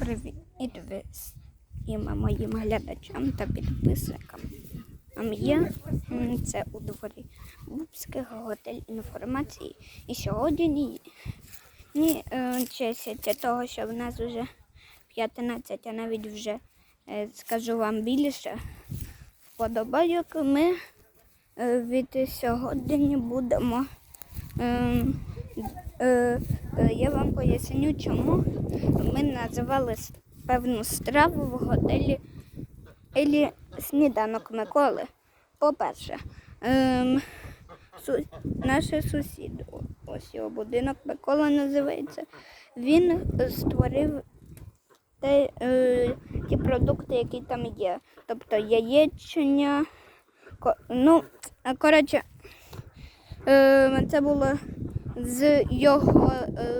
Привіт всім моїм глядачам та підписникам. Ам є це у дворі Бубських готель інформації. І сьогодні ні, е, честь того, що в нас вже 15, а навіть вже е, скажу вам більше. Вподобайок ми е, від сьогодні будемо. ем, е, е, Я вам поясню, чому ми називали певну страву в готелі Елі сніданок Миколи. По-перше, ем, су, наш сусід, ось його будинок Микола називається. Він е, створив те, е, ті продукти, які там є. Тобто яєчня. ко- Ну, е, коротше, е, це було з його е,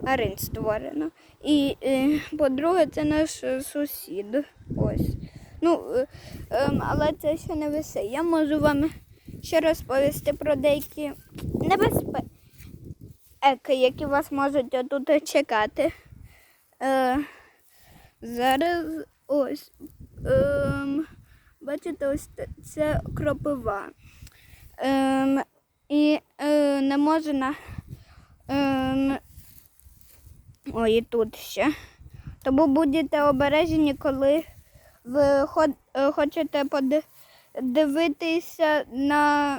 тварин створено. І е, по-друге, це наш сусід. Ось. Ну, е, ем, але це ще не все. Я можу вам ще розповісти про деякі небезпеки, які вас можуть тут чекати. Зараз ось. Ем, бачите, ось це- це кропива. І е, не можна. Ем, ой, і тут ще. Тому будете обережені, коли ви е, хочете подивитися на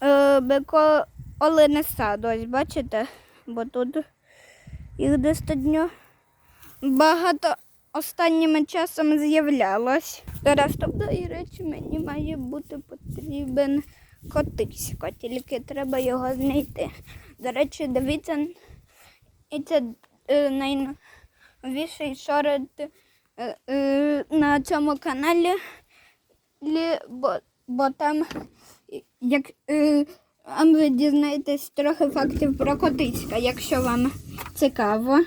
е, Миколине сад. Ось бачите? Бо тут їх достатньо багато останнім часом з'являлось. До наступної речі мені має бути потрібен котисько, тільки треба його знайти. До речі, дивіться, і це е, найновіший шорт е, е, на цьому каналі, бо, бо там як, а ви дізнаєтесь трохи фактів про котиська, якщо вам цікаво.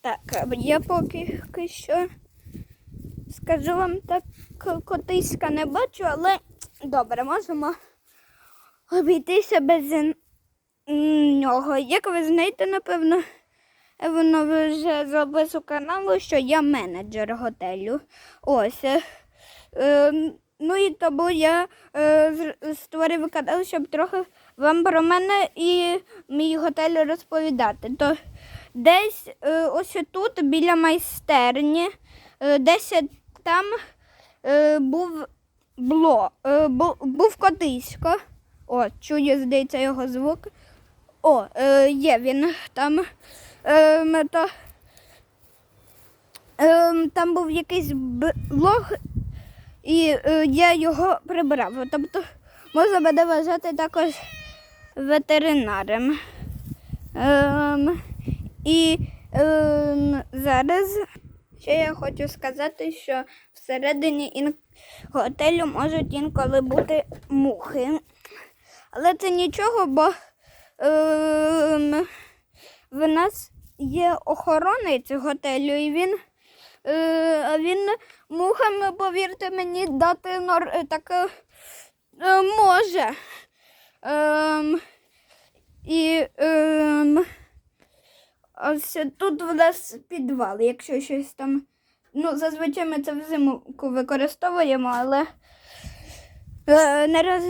Так, я поки що скажу вам так, котиська не бачу, але добре, можемо обійтися без нього. Як ви знаєте, напевно, воно вже з опису каналу, що я менеджер готелю. Ось. е, е, ну і тому я е, створив канал, щоб трохи вам про мене і мій готель розповідати. То десь ось тут, біля майстерні, десь там був бло, бу, був котисько. О, чую, здається, його звук. О, е, є він там. Е, то, е, там був якийсь блог, і е, я його прибрав. Тобто можна буде вважати також ветеринарем. Ем, і ем, зараз ще я хочу сказати, що всередині ін... готелю можуть інколи бути мухи. Але це нічого, бо ем, в нас є охоронець готелю, і він, е, він мухам, повірте мені, дати нор... е, так е, е, може. Ем, і ем, ось тут в нас підвал, якщо щось там. Ну, зазвичай ми це взимку використовуємо, але е, не роз...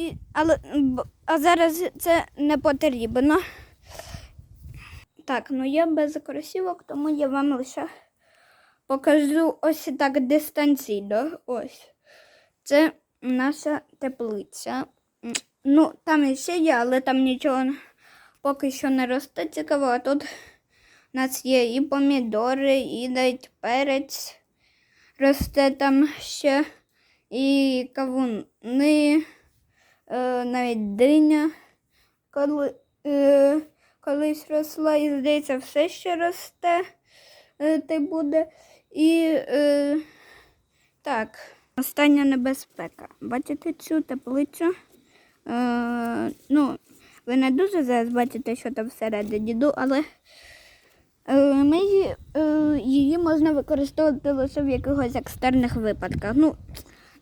і, але а зараз це не потрібно. Так, ну я без кросівок, тому я вам лише покажу ось так дистанційно. Ось. Це наша теплиця. Ну, там ще є, але там нічого поки що не росте цікаво. А тут у нас є і помідори, і навіть перець росте там ще, і кавуни, е, навіть диня коли, е, колись росла, і здається, все ще росте те буде. І е, так, остання небезпека. Бачите цю теплицю? Ну, ви не дуже зараз бачите, що там всередині, ну, але ми, її- можна використовувати лише в якихось екстерних випадках. Ну,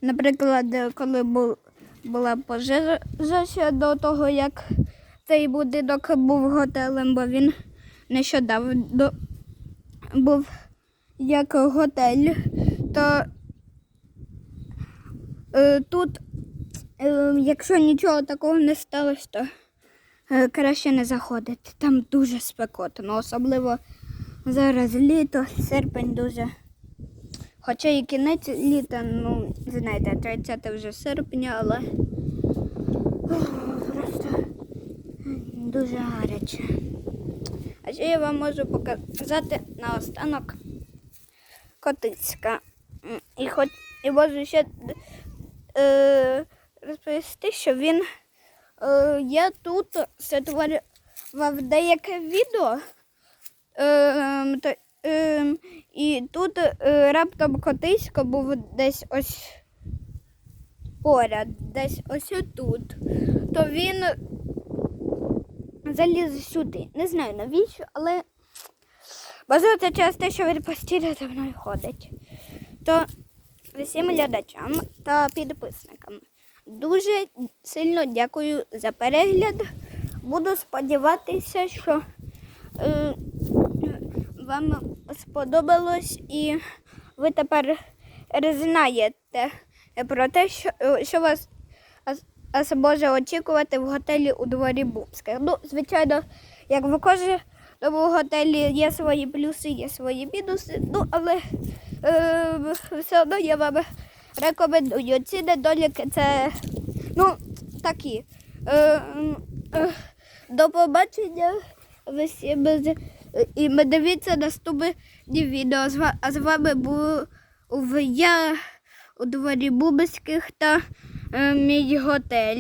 наприклад, коли бу, була пожежа ще до того, як цей будинок був готелем, бо він нещодавно був як готель, то е, тут, е, якщо нічого такого не сталося, то е, краще не заходити. Там дуже спекотно, особливо зараз літо, серпень дуже. Хоча і кінець літа, ну, знаєте, 30 вже серпня, але просто дуже гаряче. А ще я вам можу показати наостанок котицька. І хоч і можу ще е, розповісти, що він е, я тут створював деяке відео. Е, і тут е, раптом котисько був десь ось поряд, десь ось тут. То він заліз сюди. Не знаю навіщо, але це через те, що він постійно за мною ходить. То всім глядачам та підписникам дуже сильно дякую за перегляд. Буду сподіватися, що е, вам сподобалось і ви тепер знаєте про те, що, що вас може очікувати в готелі у дворі Бубських. Ну, звичайно, як в кожному готелі є свої плюси, є свої мінуси, ну, але е, все одно я вам рекомендую. Ці недоліки це ну, такі. Е, е, до побачення всім з- і ми дивіться наступні відео. А з вами був я у дворі Бубських та е, мій готель.